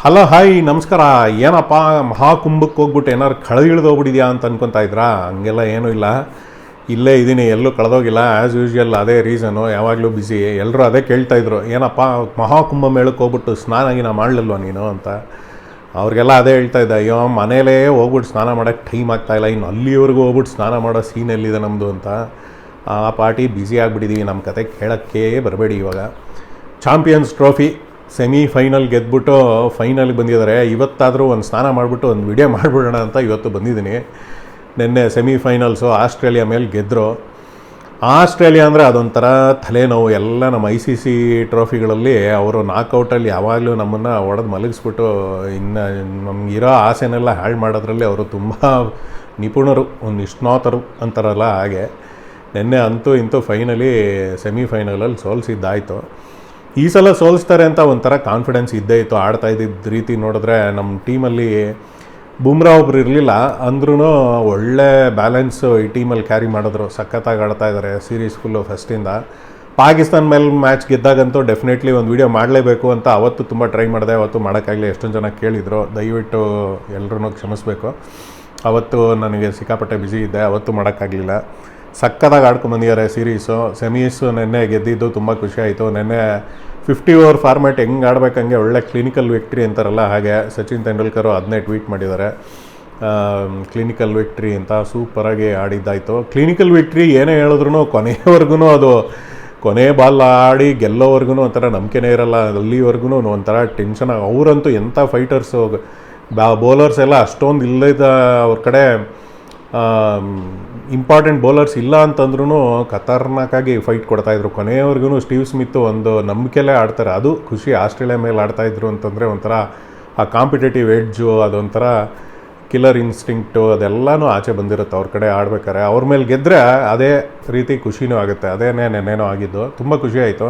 Hello, hi, ನಮಸ್ಕಾರ. ಏನಪ್ಪ, ಮಹಾಕುಂಭಕ್ಕೆ ಹೋಗ್ಬಿಟ್ಟು ಏನಾರು ಕಳೆದಿಳಿದೋಗ್ಬಿಟ್ಟಿದ್ಯಾ ಅಂತ ಅನ್ಕೊತಾ ಇದ್ರಾ? ಹಂಗೆಲ್ಲ ಏನೂ ಇಲ್ಲ. ಇಲ್ಲೇ ಇದ್ದೀನಿ, ಎಲ್ಲೂ ಕಳೆದೋಗಿಲ್ಲ. ಆ್ಯಸ್ ಯೂಶ್ವಲ್ ಅದೇ ರೀಸನು ಯಾವಾಗಲೂ ಬ್ಯುಸಿ ಎಲ್ಲರೂ ಅದೇ ಕೇಳ್ತಾ ಇದ್ರು. ಏನಪ್ಪ, ಮಹಾಕುಂಭ ಮೇಳಕ್ಕೆ ಹೋಗ್ಬಿಟ್ಟು ಸ್ನಾನ ಗೀನ ಮಾಡಲಿಲ್ವ ನೀನು ಅಂತ. ಅವ್ರಿಗೆಲ್ಲ ಅದೇ ಹೇಳ್ತಾ ಇದ್ದ, ಅಯ್ಯೋ, ಮನೇಲೇ ಹೋಗ್ಬಿಟ್ಟು ಸ್ನಾನ ಮಾಡೋಕ್ಕೆ ಟೈಮ್ ಆಗ್ತಾಯಿಲ್ಲ ಇನ್ನು ಅಲ್ಲಿವರೆಗೂ ಹೋಗ್ಬಿಟ್ಟು ಸ್ನಾನ ಮಾಡೋ ಸೀನ್ ಎಲ್ಲಿದೆ ನಮ್ಮದು ಅಂತ. ಆ ಪಾರ್ಟಿ ಬ್ಯುಸಿ ಆಗಿಬಿಟ್ಟಿದ್ದೀವಿ ನಮ್ಮ ಕತೆ ಕೇಳೋಕ್ಕೇ ಬರಬೇಡಿ ಇವಾಗ. ಚಾಂಪಿಯನ್ಸ್ ಟ್ರೋಫಿ ಸೆಮಿ ಫೈನಲ್ ಗೆದ್ಬಿಟ್ಟು ಫೈನಲ್ಗೆ ಬಂದಿದ್ದಾರೆ. ಇವತ್ತಾದರೂ ಒಂದು ಸ್ನಾನ ಮಾಡಿಬಿಟ್ಟು ಒಂದು ವಿಡಿಯೋ ಮಾಡಿಬಿಡೋಣ ಅಂತ ಇವತ್ತು ಬಂದಿದ್ದೀನಿ. ನಿನ್ನೆ ಸೆಮಿ ಫೈನಲ್ಸು ಆಸ್ಟ್ರೇಲಿಯಾ ಮೇಲೆ ಗೆದ್ದರು ಆಸ್ಟ್ರೇಲಿಯಾ ಅಂದರೆ ಅದೊಂಥರ ತಲೆನೋವು. ಎಲ್ಲ ನಮ್ಮ ಐ ಸಿ ಸಿ ಟ್ರೋಫಿಗಳಲ್ಲಿ ಅವರು ನಾಕೌಟಲ್ಲಿ ಯಾವಾಗಲೂ ನಮ್ಮನ್ನು ಒಡೆದು ಮಲಗಿಸ್ಬಿಟ್ಟು ಇನ್ನು ನಮಗಿರೋ ಆಸೆನೆಲ್ಲ ಹಾಳು ಮಾಡೋದ್ರಲ್ಲಿ ಅವರು ತುಂಬ ನಿಪುಣರು, ಒಂದು ನಿಷ್ಣಾತರು ಅಂತಾರಲ್ಲ ಹಾಗೆ. ನಿನ್ನೆ ಅಂತೂ ಇಂತೂ ಫೈನಲಿ ಸೆಮಿಫೈನಲಲ್ಲಿ ಸೋಲ್ಸಿದ್ದಾಯಿತು. ಈ ಸಲ ಸೋಲಿಸ್ತಾರೆ ಅಂತ ಒಂಥರ ಕಾನ್ಫಿಡೆನ್ಸ್ ಇದ್ದೇ ಇತ್ತು. ಆಡ್ತಾ ಇದ್ದಿದ್ದ ರೀತಿ ನೋಡಿದ್ರೆ ನಮ್ಮ ಟೀಮಲ್ಲಿ ಬುಮ್ರಾ ಒಬ್ರು ಇರಲಿಲ್ಲ. ಅಂದ್ರೂ ಒಳ್ಳೆ ಬ್ಯಾಲೆನ್ಸು ಈ ಟೀಮಲ್ಲಿ ಕ್ಯಾರಿ ಮಾಡಿದ್ರು. ಸಖತ್ತಾಗಿ ಆಡ್ತಾ ಇದ್ದಾರೆ ಸೀರೀಸ್ ಫುಲ್ಲು ಫಸ್ಟಿಂದ ಪಾಕಿಸ್ತಾನ ಮೇಲೆ ಮ್ಯಾಚ್ ಗೆದ್ದಾಗಂತೂ ಡೆಫಿನೆಟ್ಲಿ ಒಂದು ವೀಡಿಯೋ ಮಾಡಲೇಬೇಕು ಅಂತ ಅವತ್ತು ತುಂಬ ಟ್ರೈ ಮಾಡಿದೆ. ಅವತ್ತು ಮಾಡೋಕ್ಕಾಗಲಿ ಎಷ್ಟೊಂದು ಜನ ಕೇಳಿದರು. ದಯವಿಟ್ಟು ಎಲ್ಲರೂ ಕ್ಷಮಿಸ್ಬೇಕು. ಅವತ್ತು ನನಗೆ ಸಿಕ್ಕಾಪಟ್ಟೆ ಬ್ಯುಸಿ ಇದ್ದೆ. ಅವತ್ತು ಮಾಡೋಕ್ಕಾಗಲಿಲ್ಲ. ಸಕ್ಕತ್ತಾಗಿ ಆಡ್ಕೊಂಬಂದಿದ್ದಾರೆ ಸೀರೀಸು ಸೆಮೀಸು ನೆನ್ನೆ ಗೆದ್ದಿದ್ದು ತುಂಬ ಖುಷಿ ಆಯಿತು. ನೆನ್ನೆ ಫಿಫ್ಟಿ ಓವರ್ ಫಾರ್ಮ್ಯಾಟ್ ಹೆಂಗೆ ಆಡ್ಬೇಕಂಗೆ ಒಳ್ಳೆ ಕ್ಲಿನಿಕಲ್ ವಿಕ್ಟ್ರಿ ಅಂತಾರಲ್ಲ, ಹಾಗೆ ಸಚಿನ್ ತೆಂಡೂಲ್ಕರು ಅದನ್ನೇ ಟ್ವೀಟ್ ಮಾಡಿದ್ದಾರೆ. ಕ್ಲಿನಿಕಲ್ ವಿಕ್ಟ್ರಿ ಅಂತ ಸೂಪರಾಗಿ ಆಡಿದ್ದಾಯಿತು. ಕ್ಲಿನಿಕಲ್ ವಿಕ್ಟ್ರಿ ಏನೇ ಹೇಳಿದ್ರು ಕೊನೆಯವರೆಗೂ ಅದು ಕೊನೆ ಬಾಲ್ ಆಡಿ ಗೆಲ್ಲೋವರೆಗೂ ಒಂಥರ ನಂಬಿಕೆನೇ ಇರಲ್ಲ. ಅಲ್ಲಿವರೆಗೂ ಒಂಥರ ಟೆನ್ಷನ್ ಅವರಂತೂ ಎಂಥ ಫೈಟರ್ಸು ಬಾ ಬೌಲರ್ಸ್ ಎಲ್ಲ ಅಷ್ಟೊಂದು ಇಲ್ಲದ ಅವ್ರ ಕಡೆ ಇಂಪಾರ್ಟೆಂಟ್ ಬೌಲರ್ಸ್ ಇಲ್ಲ ಅಂತಂದ್ರೂ ಖತರ್ನಾಕಾಗಿ ಫೈಟ್ ಕೊಡ್ತಾಯಿದ್ರು ಕೊನೆಯವರೆಗೂ ಸ್ಟೀವ್ ಸ್ಮಿತ್ ಒಂದು ನಂಬಿಕೆಲೇ ಆಡ್ತಾರೆ. ಅದು ಖುಷಿ ಆಸ್ಟ್ರೇಲಿಯಾ ಮೇಲೆ ಆಡ್ತಾಯಿದ್ರು ಅಂತಂದರೆ ಒಂಥರ ಆ ಕಾಂಪಿಟೇಟಿವ್ ಎಡ್ಜು ಅದೊಂಥರ ಕಿಲ್ಲರ್ ಇನ್ಸ್ಟಿಂಕ್ಟು ಅದೆಲ್ಲನೂ ಆಚೆ ಬಂದಿರುತ್ತೆ ಅವ್ರ ಕಡೆ ಆಡ್ಬೇಕಾರೆ ಅವ್ರ ಮೇಲೆ ಗೆದ್ದರೆ ಅದೇ ರೀತಿ ಖುಷಿನೂ ಆಗುತ್ತೆ. ಅದೇನೇ ನೆನೇನೋ ಆಗಿದ್ದು. ತುಂಬ ಖುಷಿ ಆಯಿತು.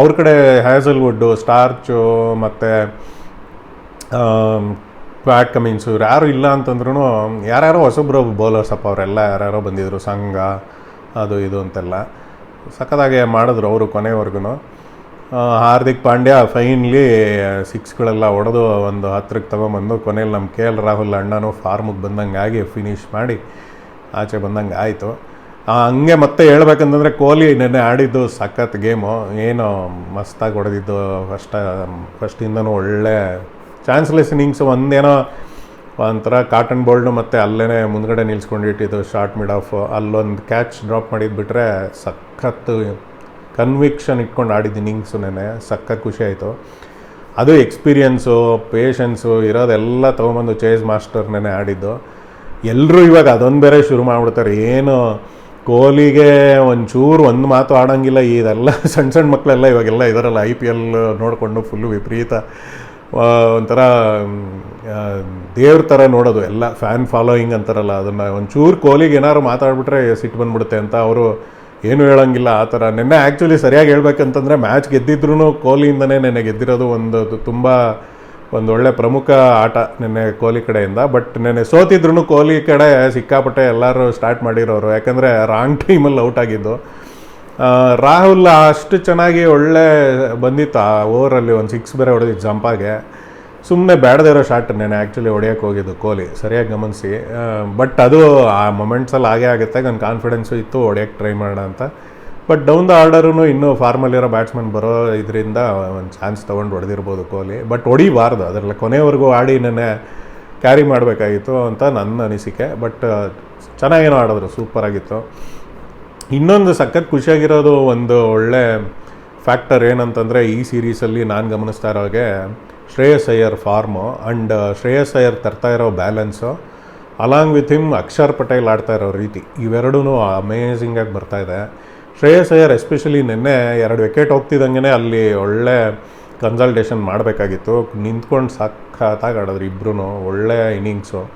ಅವ್ರ ಕಡೆ ಹ್ಯಾಸಲ್ವುಡ್ಡು ಸ್ಟಾರ್ಚು ಮತ್ತು ಪ್ಯಾಟ್ ಕಮಿನ್ಸು ಯಾರು ಇಲ್ಲ ಅಂತಂದ್ರೂ ಯಾರ್ಯಾರೋ ಹೊಸಬ್ರು ಬೌಲರ್ಸ್ ಅಪ್ಪ ಅವರೆಲ್ಲ ಯಾರ್ಯಾರೋ ಬಂದಿದ್ರು, ಸಂಘ, ಅದು ಇದು ಅಂತೆಲ್ಲ. ಸಖತ್ತಾಗೆ ಮಾಡಿದ್ರು ಅವರು ಕೊನೆವರೆಗೂ ಹಾರ್ದಿಕ್ ಪಾಂಡ್ಯ ಫೈನ್ಲಿ ಸಿಕ್ಸ್ಗಳೆಲ್ಲ ಹೊಡೆದು ಒಂದು ಹತ್ರಕ್ಕೆ ತೊಗೊಂಬಂದು ಕೊನೆಯಲ್ಲಿ ನಮ್ಮ ಕೆ ಎಲ್ ರಾಹುಲ್ ಅಣ್ಣನೂ ಫಾರ್ಮಿಗೆ ಬಂದಂಗೆ ಆಗಿ ಫಿನಿಷ್ ಮಾಡಿ ಆಚೆ ಬಂದಂಗೆ ಆಯಿತು. ಹಂಗೆ ಮತ್ತೆ ಹೇಳ್ಬೇಕಂತಂದರೆ ಕೊಹ್ಲಿ ನೆನ್ನೆ ಆಡಿದ್ದು ಸಖತ್ ಗೇಮು ಏನು ಮಸ್ತಾಗಿ ಹೊಡೆದಿದ್ದು ಫಸ್ಟ್ ಫಸ್ಟಿಂದನೂ ಒಳ್ಳೆ ಚಾನ್ಸ್ಲೆಸ್ ಇನ್ನಿಂಗ್ಸ್ ಒಂದೇನೋ ಒಂಥರ ಕಾಟನ್ ಬೋಲ್ಡು ಮತ್ತು ಅಲ್ಲೇ ಮುಂದ್ಗಡೆ ನಿಲ್ಸ್ಕೊಂಡಿಟ್ಟಿದ್ದು ಶಾರ್ಟ್ ಮಿಡ್ ಆಫ್ ಅಲ್ಲೊಂದು ಕ್ಯಾಚ್ ಡ್ರಾಪ್ ಮಾಡಿದ್ದು ಬಿಟ್ಟರೆ ಸಖತ್ತು ಕನ್ವಿಕ್ಷನ್ ಇಟ್ಕೊಂಡು ಆಡಿದ್ದು ಇನ್ನಿಂಗ್ಸು ನೆನೆ ಸಖತ್ ಖುಷಿ ಆಯಿತು. ಅದು ಎಕ್ಸ್ಪೀರಿಯನ್ಸು ಪೇಷನ್ಸು ಇರೋದೆಲ್ಲ ತೊಗೊಂಬಂದು ಚೇಸ್ ಮಾಸ್ಟರ್ ನೆನೆ ಆಡಿದ್ದು. ಎಲ್ಲರೂ ಇವಾಗ ಅದೊಂದು ಬೇರೆ ಶುರು ಮಾಡಿಬಿಡ್ತಾರೆ. ಏನು ಕೊಹ್ಲಿಗೆ ಒಂಚೂರು ಒಂದು ಮಾತು ಆಡೋಂಗಿಲ್ಲ. ಇದೆಲ್ಲ ಸಣ್ಣ ಸಣ್ಣ ಮಕ್ಕಳೆಲ್ಲ ಇವಾಗೆಲ್ಲ ಇದರಲ್ಲ ಐ ಪಿ ಎಲ್ ನೋಡಿಕೊಂಡು ಫುಲ್ಲು ವಿಪರೀತ ಒಂಥರ ದೇವ್ರ ಥರ ನೋಡೋದು. ಎಲ್ಲ ಫ್ಯಾನ್ ಫಾಲೋಯಿಂಗ್ ಅಂತಾರಲ್ಲ, ಅದನ್ನು ಒಂಚೂರು ಕೋಹ್ಲಿಗೆ ಏನಾದ್ರು ಮಾತಾಡ್ಬಿಟ್ರೆ ಸಿಟ್ಟು ಬಂದ್ಬಿಡುತ್ತೆ ಅಂತ ಅವರು ಏನು ಹೇಳೋಂಗಿಲ್ಲ, ಆ ಥರ ನಿನ್ನೆ ಆ್ಯಕ್ಚುಲಿ ಸರಿಯಾಗಿ ಹೇಳ್ಬೇಕಂತಂದರೆ ಮ್ಯಾಚ್ ಗೆದ್ದಿದ್ರು ಕೊಹ್ಲಿಯಿಂದನೇ ನೆನ್ನೆ ಗೆದ್ದಿರೋದು ಒಂದು ತುಂಬ ಒಂದು ಒಳ್ಳೆ ಪ್ರಮುಖ ಆಟ ನಿನ್ನೆ ಕೊಹ್ಲಿ ಕಡೆಯಿಂದ. ಬಟ್ ನೆನ್ನೆ ಸೋತಿದ್ರು ಕೊಹ್ಲಿ ಕಡೆ ಸಿಕ್ಕಾಪಟ್ಟೆ ಎಲ್ಲರೂ ಸ್ಟಾರ್ಟ್ ಮಾಡಿರೋರು. ಯಾಕಂದರೆ ರಾಂಗ್ ಟೈಮಲ್ಲಿ ಔಟ್ ಆಗಿದ್ದು. ರಾಹುಲ್ ಅಷ್ಟು ಚೆನ್ನಾಗಿ ಒಳ್ಳೆ ಬಂದಿತ್ತು ಆ ಓವರಲ್ಲಿ ಒಂದು ಸಿಕ್ಸ್ ಬೇರೆ ಹೊಡೆದಿತ್ತು ಜಂಪಾಗೆ. ಸುಮ್ಮನೆ ಬೇಡದೇ ಇರೋ ಶಾಟ್ ನೆನೆ ಆ್ಯಕ್ಚುಲಿ ಹೊಡೆಯೋಕ್ಕೆ ಹೋಗಿದ್ದು ಕೊಹ್ಲಿ, ಸರಿಯಾಗಿ ಗಮನಿಸಿ. ಬಟ್ ಅದು ಆ ಮೊಮೆಂಟ್ಸಲ್ಲಿ ಹಾಗೆ ಆಗುತ್ತೆ ನನ್ನ ಕಾನ್ಫಿಡೆನ್ಸು ಇತ್ತು ಹೊಡೆಯೋಕ್ಕೆ ಟ್ರೈ ಮಾಡೋಣ ಅಂತ. ಬಟ್ ಡೌನ್ ದ ಆರ್ಡರೂ ಇನ್ನೂ ಫಾರ್ಮಲ್ಲಿರೋ ಬ್ಯಾಟ್ಸ್ಮನ್ ಬರೋ ಇದರಿಂದ ಒಂದು ಚಾನ್ಸ್ ತೊಗೊಂಡು ಹೊಡೆದಿರ್ಬೋದು ಕೊಹ್ಲಿ. ಬಟ್ ಹೊಡಿಬಾರ್ದು, ಅದರಲ್ಲಿ ಕೊನೆವರೆಗೂ ಆಡಿ ನೆನೆ ಕ್ಯಾರಿ ಮಾಡಬೇಕಾಗಿತ್ತು ಅಂತ ನನ್ನ ಅನಿಸಿಕೆ. ಬಟ್ ಚೆನ್ನಾಗೇನೋ ಆಡಿದ್ರು ಸೂಪರಾಗಿತ್ತು ಇನ್ನೊಂದು ಸಖತ್ ಖುಷಿಯಾಗಿರೋದು ಒಂದು ಒಳ್ಳೆ ಫ್ಯಾಕ್ಟರ್ ಏನಂತಂದರೆ ಈ ಸೀರೀಸಲ್ಲಿ ನಾನು ಗಮನಿಸ್ತಾ ಇರೋಗೆ ಶ್ರೇಯಸ್ ಅಯ್ಯರ್ ಫಾರ್ಮು ಆ್ಯಂಡ್ ಶ್ರೇಯಸ್ ಅಯ್ಯರ್ ತರ್ತಾ ಇರೋ balance along with him Akshar Patel ಆಡ್ತಾ ಇರೋ ರೀತಿ ಇವೆರಡೂ ಅಮೇಝಿಂಗಾಗಿ ಇದೆ. ಶ್ರೇಯಸ್ ಅಯ್ಯರ್ ಎಸ್ಪೆಷಲಿ ನಿನ್ನೆ ಎರಡು ವಿಕೆಟ್ ಹೋಗ್ತಿದ್ದಂಗೆ ಅಲ್ಲಿ ಒಳ್ಳೆ ಕನ್ಸಲ್ಟೇಷನ್ ಮಾಡಬೇಕಾಗಿತ್ತು. ನಿಂತ್ಕೊಂಡು ಸಖತ್ತಾಗಿ ಆಡಿದ್ರು ಇಬ್ಬರೂ ಒಳ್ಳೆ ಇನ್ನಿಂಗ್ಸು.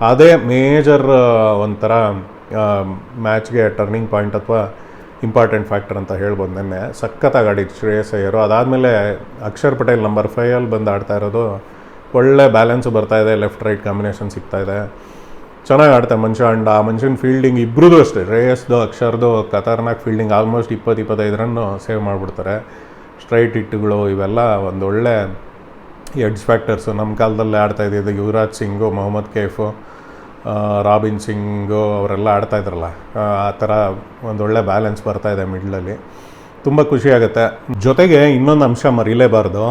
ಅದೇ ಮೇಜರ್ ಒಂಥರ ಮ್ಯಾಚ್ಗೆ ಟರ್ನಿಂಗ್ ಪಾಯಿಂಟ್ ಅಥವಾ ಇಂಪಾರ್ಟೆಂಟ್ ಫ್ಯಾಕ್ಟರ್ ಅಂತ ಹೇಳ್ಬೋದು ನೆನ್ನೆ. ಸಖತ್ತಾಗಿ ಆಡಿದ್ದು ಶ್ರೇಯಸ್ ಅಯ್ಯರು. ಅದಾದಮೇಲೆ ಅಕ್ಷರ್ ಪಟೇಲ್ ನಂಬರ್ ಫೈವಲ್ಲಿ ಬಂದು ಆಡ್ತಾ ಇರೋದು ಒಳ್ಳೆ ಬ್ಯಾಲೆನ್ಸು ಇದೆ ಲೆಫ್ಟ್ ರೈಟ್ ಕಾಂಬಿನೇಷನ್ ಸಿಗ್ತಾಯಿದೆ ಚೆನ್ನಾಗಿ ಆಡ್ತಾರೆ ಮನುಷ್ಯ ಅಂಡ್ ಆ ಮನುಷ್ಯನ ಫೀಲ್ಡಿಂಗ್ ಇಬ್ಬರದು ಅಷ್ಟೇ. ರೇಯಸ್ದು ಅಕ್ಷರ್ದು, ಖತರ್ನಾಕ್ ಫೀಲ್ಡಿಂಗ್ ಆಲ್ಮೋಸ್ಟ್ ಇಪ್ಪತ್ತು ಇಪ್ಪತ್ತೈದು ರನ್ನು ಸೇವ್ ಮಾಡಿಬಿಡ್ತಾರೆ. ಸ್ಟ್ರೈಟ್ ಇಟ್ಟುಗಳು ಇವೆಲ್ಲ ಒಂದು ಒಳ್ಳೆ ಎಡ್ಜ್ ಫ್ಯಾಕ್ಟರ್ಸು ನಮ್ಮ ಕಾಲದಲ್ಲಿ ಆಡ್ತಾ ಇದ್ದಿದ್ದು ಯುವರಾಜ್ ಸಿಂಗು, ಮೊಹಮ್ಮದ್ ಕೈಫು. ರಾಬಿನ್ ಸಿಂಗು ಅವರೆಲ್ಲ ಆಡ್ತಾ ಇದ್ರಲ್ಲ, ಆ ಥರ ಒಂದೊಳ್ಳೆ ಬ್ಯಾಲೆನ್ಸ್ ಬರ್ತಾ ಇದೆ ಮಿಡ್ಲಲ್ಲಿ ತುಂಬ ಖುಷಿಯಾಗುತ್ತೆ ಜೊತೆಗೆ ಇನ್ನೊಂದು ಅಂಶ ಮರಿಲೇಬಾರ್ದು.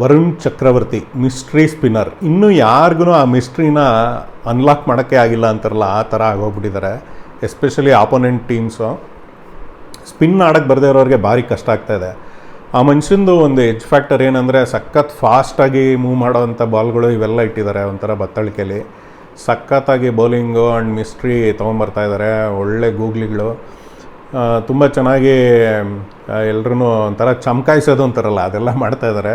ವರುಣ್ ಚಕ್ರವರ್ತಿ ಮಿಸ್ಟ್ರಿ ಸ್ಪಿನ್ನರ್ ಇನ್ನೂ ಯಾರಿಗೂ ಆ ಮಿಸ್ಟ್ರಿನ ಅನ್ಲಾಕ್ ಮಾಡೋಕ್ಕೆ ಆಗಿಲ್ಲ ಅಂತಾರಲ್ಲ, ಆ ಥರ ಆಗೋಗ್ಬಿಟ್ಟಿದ್ದಾರೆ. ಎಸ್ಪೆಷಲಿ ಆಪೋನೆಂಟ್ ಟೀಮ್ಸು ಸ್ಪಿನ್ ಆಡೋಕ್ಕೆ ಬರದೇ ಇರೋರಿಗೆ ಭಾರಿ ಕಷ್ಟ ಆಗ್ತಾ ಇದೆ. ಆ ಮನುಷ್ಯಂದು ಒಂದು ಎಜ್ ಫ್ಯಾಕ್ಟರ್ ಏನಂದರೆ ಸಖತ್ ಫಾಸ್ಟಾಗಿ ಮೂವ್ ಮಾಡೋವಂಥ ಬಾಲ್ಗಳು ಇವೆಲ್ಲ ಇಟ್ಟಿದ್ದಾರೆ ಒಂಥರ ಬತ್ತಳಿಕೆಯಲ್ಲಿ ಸಖತ್ತಾಗಿ ಬೌಲಿಂಗು ಆ್ಯಂಡ್ ಮಿಸ್ಟ್ರಿ ತೊಗೊಂಬರ್ತಾ ಇದ್ದಾರೆ ಒಳ್ಳೆ ಗೂಗ್ಲಿಗಳು. ತುಂಬ ಚೆನ್ನಾಗಿ ಎಲ್ರೂ ಒಂಥರ ಚಮಕಾಯಿಸೋದು ಅಂತಾರಲ್ಲ, ಅದೆಲ್ಲ ಮಾಡ್ತಾ ಇದ್ದಾರೆ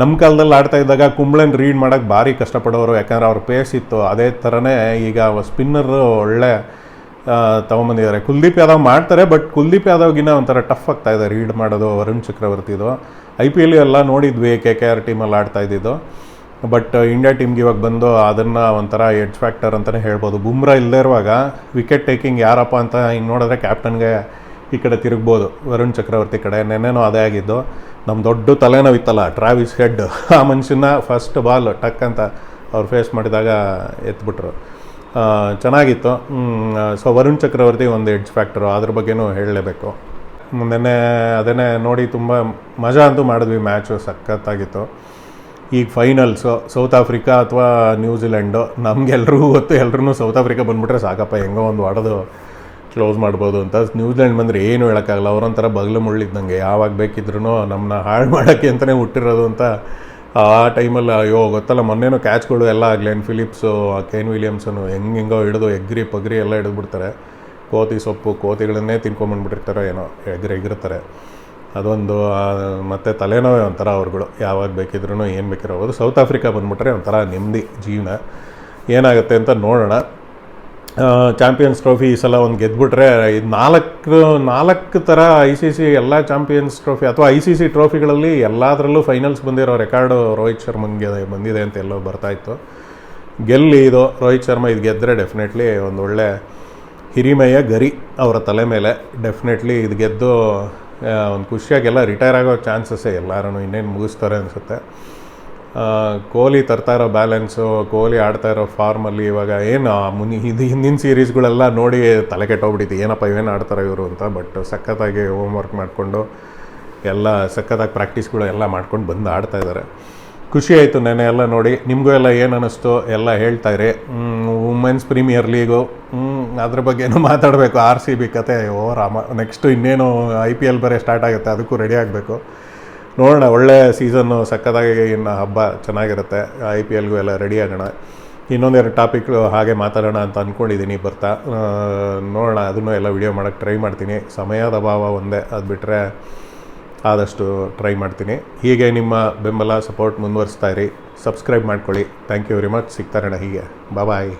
ನಮ್ಮ ಕಾಲದಲ್ಲಿ ಆಡ್ತಾ ಇದ್ದಾಗ ಕುಂಬ್ಳನ್ ರೀಡ್ ಮಾಡೋಕ್ಕೆ ಭಾರಿ ಕಷ್ಟಪಡೋರು, ಯಾಕಂದರೆ ಅವ್ರ ಪೇಸ್ ಇತ್ತು. ಅದೇ ಥರನೇ ಈಗ ಸ್ಪಿನ್ನರು ಒಳ್ಳೆ ತೊಗೊಂಬಂದಿದ್ದಾರೆ. ಕುಲ್ದೀಪ್ ಯಾದವ್ ಮಾಡ್ತಾರೆ ಬಟ್ ಕುಲ್ದೀಪ್ ಯಾದವ್ಗಿನ ಒಂಥರ ಟಫ್ ಆಗ್ತಾ ಇದೆ ರೀಡ್ ಮಾಡೋದು ವರುಣ್ ಚಕ್ರವರ್ತಿದು. ಐ ಪಿ ಎಲ್ ಎಲ್ಲ ನೋಡಿದ್ವಿ ಕೆ ಕೆ ಆರ್ ಟೀಮಲ್ಲಿ ಆಡ್ತಾ ಇದ್ದಿದ್ದು. ಬಟ್ ಇಂಡಿಯಾ ಟೀಮ್ಗೆ ಇವಾಗ ಬಂದು ಅದನ್ನು ಒಂಥರ ಎಡ್ಜ್ ಫ್ಯಾಕ್ಟರ್ ಅಂತಲೇ ಹೇಳ್ಬೋದು. ಬುಮ್ರಾ ಇಲ್ಲದೇ ಇರುವಾಗ ವಿಕೆಟ್ ಟೇಕಿಂಗ್ ಯಾರಪ್ಪ ಅಂತ ಹಿಂಗೆ ನೋಡಿದ್ರೆ ಕ್ಯಾಪ್ಟನ್ಗೆ ಈ ಕಡೆ ತಿರುಗ್ಬೋದು. ವರುಣ್ ಚಕ್ರವರ್ತಿ ಕಡೆ ನೆನ್ನೆನೂ ಅದೇ ಆಗಿದ್ದು. ನಮ್ಮ ದೊಡ್ಡ ತಲೆನೋವಿತ್ತಲ್ಲ ಟ್ರಾವಿಸ್ ಹೆಡ್ ಆ ಮನುಷ್ಯನ ಫಸ್ಟ್ ಬಾಲ್ ಟಕ್ ಅಂತ ಅವ್ರು ಫೇಸ್ ಮಾಡಿದಾಗ ಎತ್ಬಿಟ್ರು. ಚೆನ್ನಾಗಿತ್ತು. ಸೊ ವರುಣ್ ಚಕ್ರವರ್ತಿ ಒಂದು ಎಡ್ಜ್ ಫ್ಯಾಕ್ಟರು ಅದ್ರ ಬಗ್ಗೆನೂ ಹೇಳಲೇಬೇಕು. ನೆನ್ನೆ ಅದನ್ನೇ ನೋಡಿ ತುಂಬ ಮಜಾ ಅಂತೂ ಮಾಡಿದ್ವಿ ಮ್ಯಾಚು ಸಖತ್ತಾಗಿತ್ತು. ಈಗ ಫೈನಲ್ಸು ಸೌತ್ ಆಫ್ರಿಕಾ ಅಥವಾ ನ್ಯೂಜಿಲೆಂಡು ನಮಗೆಲ್ರಿಗೂ ಗೊತ್ತು ಎಲ್ಲರೂ ಸೌತ್ ಆಫ್ರಿಕಾ ಬಂದುಬಿಟ್ರೆ ಸಾಕಪ್ಪ, ಹೆಂಗೋ ಒಂದು ಹೊಡೆದು ಕ್ಲೋಸ್ ಮಾಡ್ಬೋದು ಅಂತ. ನ್ಯೂಜಿಲೆಂಡ್ ಬಂದರೆ ಏನು ಹೇಳೋಕ್ಕಾಗಲ್ಲ, ಅವರೊಂಥರ ಬಗಲು ಮುಳ್ಳಿದ್ದಂಗೆ. ಯಾವಾಗ ಬೇಕಿದ್ರೂ ನಮ್ಮನ್ನ ಹಾಳು ಮಾಡೋಕ್ಕೆ ಅಂತಲೇ ಹುಟ್ಟಿರೋದು ಅಂತ ಆ ಟೈಮಲ್ಲಿ ಅಯ್ಯೋ, ಗೊತ್ತಲ್ಲ, ಮೊನ್ನೆನೂ ಕ್ಯಾಚ್ಗಳು ಎಲ್ಲ ಗ್ಲೆನ್ ಫಿಲಿಪ್ಸು ಕೇನ್ ವಿಲಿಯಮ್ಸನು ಹೆಂಗೆ ಹೆಂಗೋ ಹಿಡಿದು ಎಗ್ರಿ ಪಗ್ರಿ ಎಲ್ಲ ಹಿಡಿದ್ಬಿಡ್ತಾರೆ. ಕೋತಿ ಸೊಪ್ಪು, ಕೋತಿಗಳನ್ನೇ ತಿನ್ಕೊಂಬಂದ್ಬಿಟ್ಟಿರ್ತಾರೋ ಏನೋ, ಎಗ್ರಿ ಎಗಿರ್ತಾರೆ ಅದೊಂದು ಮತ್ತು ತಲೆನೋವೇ ಒಂಥರ ಅವ್ರುಗಳು. ಯಾವಾಗ ಬೇಕಿದ್ರೂ ಏನು ಬೇಕಿರೋದು ಸೌತ್ ಆಫ್ರಿಕಾ ಬಂದ್ಬಿಟ್ರೆ ಒಂಥರ ನೆಮ್ಮದಿ, ಜೀವನ. ಏನಾಗುತ್ತೆ ಅಂತ ನೋಡೋಣ. ಚಾಂಪಿಯನ್ಸ್ ಟ್ರೋಫಿ ಈ ಸಲ ಒಂದು ಗೆದ್ದುಬಿಟ್ರೆ ಇದು ನಾಲ್ಕು ನಾಲ್ಕು ಥರ ಐ ಸಿ ಸಿ ಎಲ್ಲ ಚಾಂಪಿಯನ್ಸ್ ಟ್ರೋಫಿ ಅಥವಾ ಐ ಸಿ ಸಿ ಟ್ರೋಫಿಗಳಲ್ಲಿ ಎಲ್ಲದರಲ್ಲೂ ಫೈನಲ್ಸ್ ಬಂದಿರೋ ರೆಕಾರ್ಡು ರೋಹಿತ್ ಶರ್ಮಂಗೆ ಬಂದಿದೆ ಅಂತ ಎಲ್ಲೋ ಬರ್ತಾಯಿತ್ತು ಗೆಲ್ಲಿ ಇದು. ರೋಹಿತ್ ಶರ್ಮಾ ಇದು ಗೆದ್ದರೆ ಡೆಫಿನೆಟ್ಲಿ ಒಂದು ಒಳ್ಳೆ ಹಿರಿಮೆಯ ಗರಿ ಅವರ ತಲೆ ಮೇಲೆ. ಡೆಫಿನೆಟ್ಲಿ ಇದು ಗೆದ್ದು ಒಂದು ಖುಷಿಯಾಗೆಲ್ಲ ರಿಟೈರ್ ಆಗೋ ಚಾನ್ಸಸ್ಸೇ ಎಲ್ಲರೂ ಇನ್ನೇನು ಮುಗಿಸ್ತಾರೆ ಅನಿಸುತ್ತೆ. ಕೊಹ್ಲಿ ತರ್ತಾ ಇರೋ ಬ್ಯಾಲೆನ್ಸು, ಕೊಹ್ಲಿ ಆಡ್ತಾ ಇರೋ ಫಾರ್ಮಲ್ಲಿ ಇವಾಗ ಏನು ಮುನಿ, ಇದು ಹಿಂದಿನ ಸೀರೀಸ್ಗಳೆಲ್ಲ ನೋಡಿ ತಲೆ ಕೆಟ್ಟೋಗ್ಬಿಟ್ಟಿತ್ತು ಏನಪ್ಪ ಇವೇನು ಆಡ್ತಾರೆ ಇವರು ಅಂತ, ಬಟ್ ಸಖತ್ತಾಗಿ ಹೋಮ್ ವರ್ಕ್ ಮಾಡಿಕೊಂಡು, ಎಲ್ಲ ಸಖತ್ತಾಗಿ ಪ್ರಾಕ್ಟೀಸ್ಗಳು ಎಲ್ಲ ಮಾಡ್ಕೊಂಡು ಬಂದು ಆಡ್ತಾ ಇದ್ದಾರೆ ಖುಷಿ ಆಯಿತು ನೆನೆ ಎಲ್ಲ ನೋಡಿ. ನಿಮಗೂ ಎಲ್ಲ ಏನು ಅನ್ನಿಸ್ತು ಎಲ್ಲ ಹೇಳ್ತಾ ಇರಿ. Women's premier league. ಅದ್ರ ಬಗ್ಗೆನೂ ಮಾತಾಡಬೇಕು. ಆರ್ ಸಿ ಬಿ ಕತೆ, ಓ ರಾಮ ನೆಕ್ಸ್ಟು ಇನ್ನೇನು ಐ ಪಿ ಎಲ್ ಬರೀ ಸ್ಟಾರ್ಟ್ ಆಗುತ್ತೆ, ಅದಕ್ಕೂ ರೆಡಿ ಆಗಬೇಕು. ನೋಡೋಣ, ಒಳ್ಳೆ ಸೀಸನ್ನು ಸಕ್ಕತ್ತಾಗಿ ಇನ್ನು ಹಬ್ಬ ಚೆನ್ನಾಗಿರುತ್ತೆ. ಐ ಪಿ ಎಲ್ಗೂ ಎಲ್ಲ ರೆಡಿ ಆಗೋಣ. ಇನ್ನೊಂದೆರಡು ಟಾಪಿಕ್ ಹಾಗೆ ಮಾತಾಡೋಣ ಅಂತ ಅಂದ್ಕೊಂಡಿದ್ದೀನಿ ಬರ್ತಾ. ನೋಡೋಣ, ಅದನ್ನು ಎಲ್ಲ ವಿಡಿಯೋ ಮಾಡೋಕ್ಕೆ ಟ್ರೈ ಮಾಡ್ತೀನಿ. ಸಮಯದ ಅಭಾವ ಒಂದೇ, ಅದು ಬಿಟ್ಟರೆ ಆದಷ್ಟು ಟ್ರೈ ಮಾಡ್ತೀನಿ. ಹೀಗೆ ನಿಮ್ಮ ಬೆಂಬಲ ಸಪೋರ್ಟ್ ಮುಂದುವರಿಸ್ತಾ ಇರಿ. ಸಬ್ಸ್ಕ್ರೈಬ್ ಮಾಡ್ಕೊಳ್ಳಿ. ಥ್ಯಾಂಕ್ ಯು ವೆರಿ ಮಚ್ ಸಿಗ್ತಾರೆ ಹೀಗೆ. ಬಾಯ್